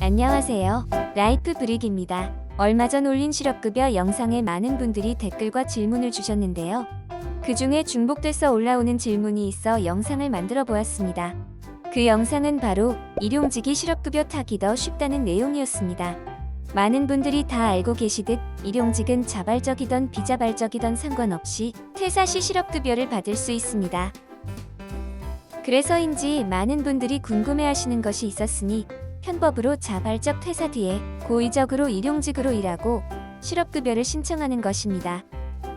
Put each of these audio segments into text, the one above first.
안녕하세요. 라이프 브릭입니다. 얼마 전 올린 실업급여 영상에 많은 분들이 댓글과 질문을 주셨는데요. 그 중에 중복돼서 올라오는 질문이 있어 영상을 만들어 보았습니다. 그 영상은 바로 일용직이 실업급여 타기 더 쉽다는 내용이었습니다. 많은 분들이 다 알고 계시듯 일용직은 자발적이던 비자발적이던 상관없이 퇴사 시 실업급여를 받을 수 있습니다. 그래서인지 많은 분들이 궁금해하시는 것이 있었으니 편법으로 자발적 퇴사 뒤에 고의적으로 일용직으로 일하고 실업급여를 신청하는 것입니다.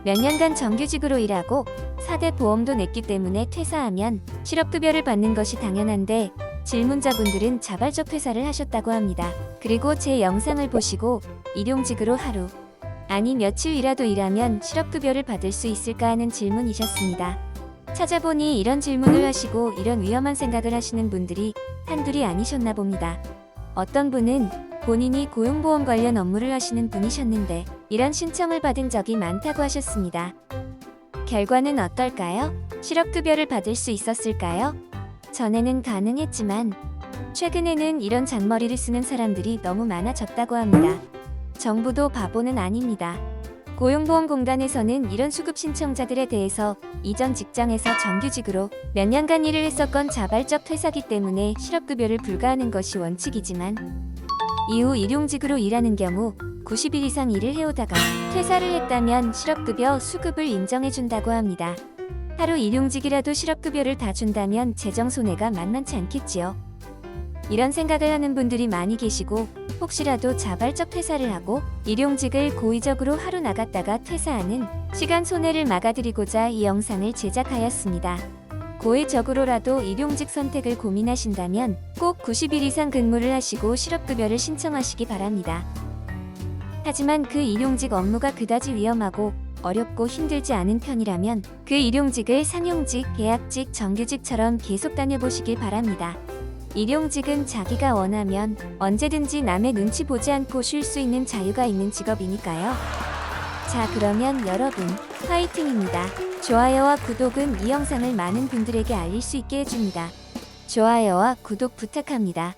몇 년간 정규직으로 일하고 4대 보험도 냈기 때문에 퇴사하면 실업급여를 받는 것이 당연한데 질문자분들은 자발적 퇴사를 하셨다고 합니다. 그리고 제 영상을 보시고 일용직으로 하루 아니 며칠이라도 일하면 실업급여를 받을 수 있을까 하는 질문이셨습니다. 찾아보니 이런 질문을 하시고 이런 위험한 생각을 하시는 분들이 한둘이 아니셨나 봅니다. 어떤 분은 본인이 고용보험 관련 업무를 하시는 분이셨는데 이런 신청을 받은 적이 많다고 하셨습니다. 결과는 어떨까요? 실업급여를 받을 수 있었을까요? 전에는 가능했지만 최근에는 이런 잔머리를 쓰는 사람들이 너무 많아졌다고 합니다. 정부도 바보는 아닙니다. 고용보험공단에서는 이런 수급 신청자들에 대해서 이전 직장에서 정규직으로 몇 년간 일을 했었건 자발적 퇴사기 때문에 실업급여를 불가하는 것이 원칙이지만 이후 일용직으로 일하는 경우 90일 이상 일을 해오다가 퇴사를 했다면 실업급여 수급을 인정해준다고 합니다. 하루 일용직이라도 실업급여를 다 준다면 재정 손해가 만만치 않겠지요. 이런 생각을 하는 분들이 많이 계시고 혹시라도 자발적 퇴사를 하고 일용직을 고의적으로 하루 나갔다가 퇴사하는 시간 손해를 막아드리고자 이 영상을 제작하였습니다. 고의적으로라도 일용직 선택을 고민하신다면 꼭 90일 이상 근무를 하시고 실업급여를 신청하시기 바랍니다. 하지만 그 일용직 업무가 그다지 위험하고 어렵고 힘들지 않은 편이라면 그 일용직을 상용직, 계약직, 정규직처럼 계속 다녀보시길 바랍니다. 일용직은 자기가 원하면 언제든지 남의 눈치 보지 않고 쉴 수 있는 자유가 있는 직업이니까요. 자, 그러면 여러분, 화이팅입니다. 좋아요와 구독은 이 영상을 많은 분들에게 알릴 수 있게 해줍니다. 좋아요와 구독 부탁합니다.